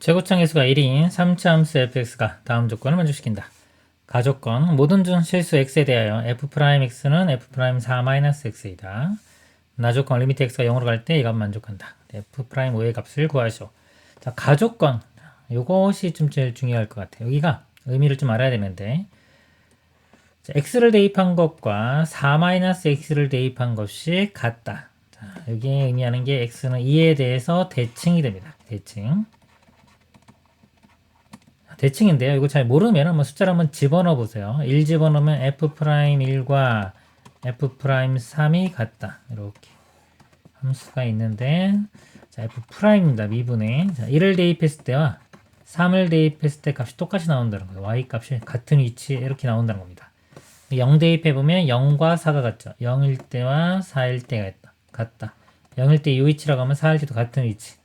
최고창 개수가 1인 3차 함수 fx가 다음 조건을 만족시킨다. 가조건 모든 중 실수 x에 대하여 f'x는 f'4-x이다. 나조건 리미트 x가 0으로 갈 때 이 값 만족한다. f'5의 값을 구하시오. 자, 가조건 요것이 좀 제일 중요할 것 같아요. 여기가 의미를 좀 알아야 되는데 자, x를 대입한 것과 4-x를 대입한 것이 같다. 자, 여기 의미하는 게 x는 2에 대해서 대칭이 됩니다. 대칭. 대칭인데요. 이거 잘 모르면 한번 숫자를 한번 집어넣어 보세요. 1 집어넣으면 f'1과 f'3이 같다. 이렇게 함수가 있는데 자, f'입니다. 미분의 자, 1을 대입했을 때와 3을 대입했을 때 값이 똑같이 나온다는 거예요. y 값이 같은 위치에 이렇게 나온다는 겁니다. 0 대입해 보면 0과 4가 같죠. 0일 때와 4일 때가 같다. 0일 때 이 위치라고 하면 4일 때도 같은 위치.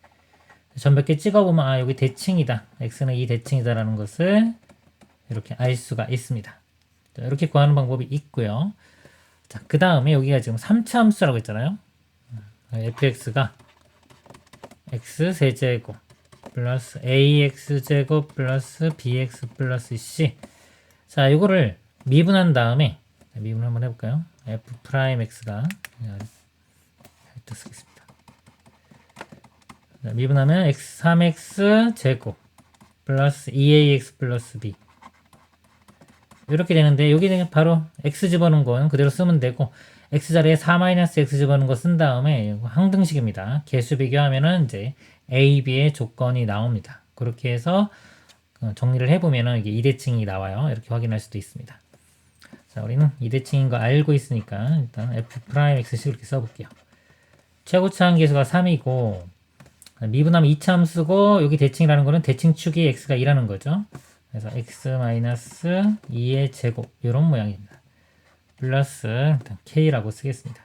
전몇개 찍어보면 아 여기 대칭이다. x는 이 대칭이다 라는 것을 이렇게 알 수가 있습니다. 자, 이렇게 구하는 방법이 있고요. 자, 그 다음에 여기가 지금 3차 함수라고 했잖아요. fx가 x 세제곱 플러스 ax제곱 플러스 bx 플러스 c 자, 이거를 미분한 다음에 미분 한번 해볼까요? f'x가 또 쓰겠습니다. 자, 미분하면 x 3x 제곱 플러스 2ax 플러스 b 이렇게 되는데 여기는 바로 x 집어넣은 건 그대로 쓰면 되고 x 자리에 4-x 집어넣은 거 쓴 다음에 항등식입니다. 개수 비교하면은 이제 a, b의 조건이 나옵니다. 그렇게 해서 어, 정리를 해보면은 이게 2대칭이 나와요. 이렇게 확인할 수도 있습니다. 자, 우리는 2대칭인 거 알고 있으니까 일단 f'x식 이렇게 써볼게요. 최고차항 계수가 3이고 미분하면 2차 함수고 여기 대칭이라는 거는 대칭축이 x가 2라는 거죠. 그래서 x-2의 제곱 이런 모양입니다. 플러스 k라고 쓰겠습니다.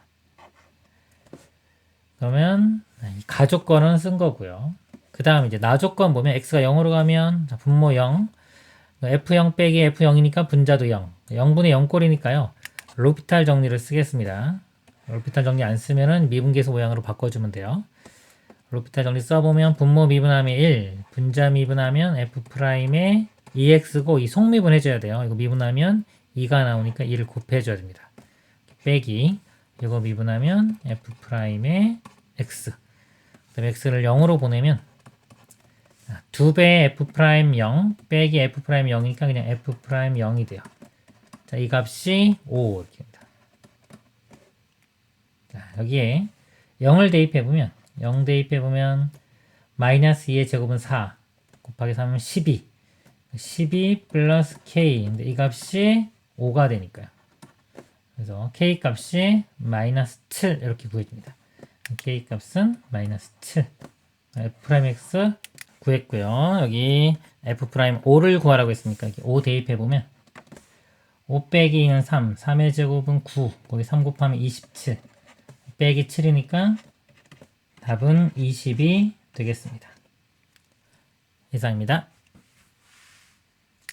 그러면 이 가조건은 쓴 거고요. 그 다음 이제 나조건 보면 x가 0으로 가면 자, 분모 0 f0 빼기 f0이니까 분자도 0 0분의 0꼴이니까요. 로피탈 정리를 쓰겠습니다. 로피탈 정리 안 쓰면은 미분계수 모양으로 바꿔주면 돼요. 로피탈 정리 써보면 분모 미분하면 1, 분자 미분하면 f'의 2x고 이 속미분 해줘야 돼요. 이거 미분하면 2가 나오니까 2를 곱해줘야 됩니다. 빼기 이거 미분하면 f'의 x 그다음 x를 0으로 보내면 2배 f'0 빼기 f'0이니까 그냥 f'0이 돼요. 자, 이 값이 5 이렇게입니다. 자, 여기에 0을 대입해 보면 0 대입해 보면 마이너스 2의 제곱은 4 곱하기 3은 12 12 플러스 k 근데 이 값이 5가 되니까요. 그래서 k 값이 마이너스 7 이렇게 구해줍니다. k 값은 마이너스 7 f'x 구했고요. 여기 f'5를 구하라고 했으니까 여기 5 대입해 보면 5 빼기 2는 3, 3의 제곱은 9, 거기 3 곱하면 27 빼기 7이니까 답은 20이 되겠습니다. 이상입니다.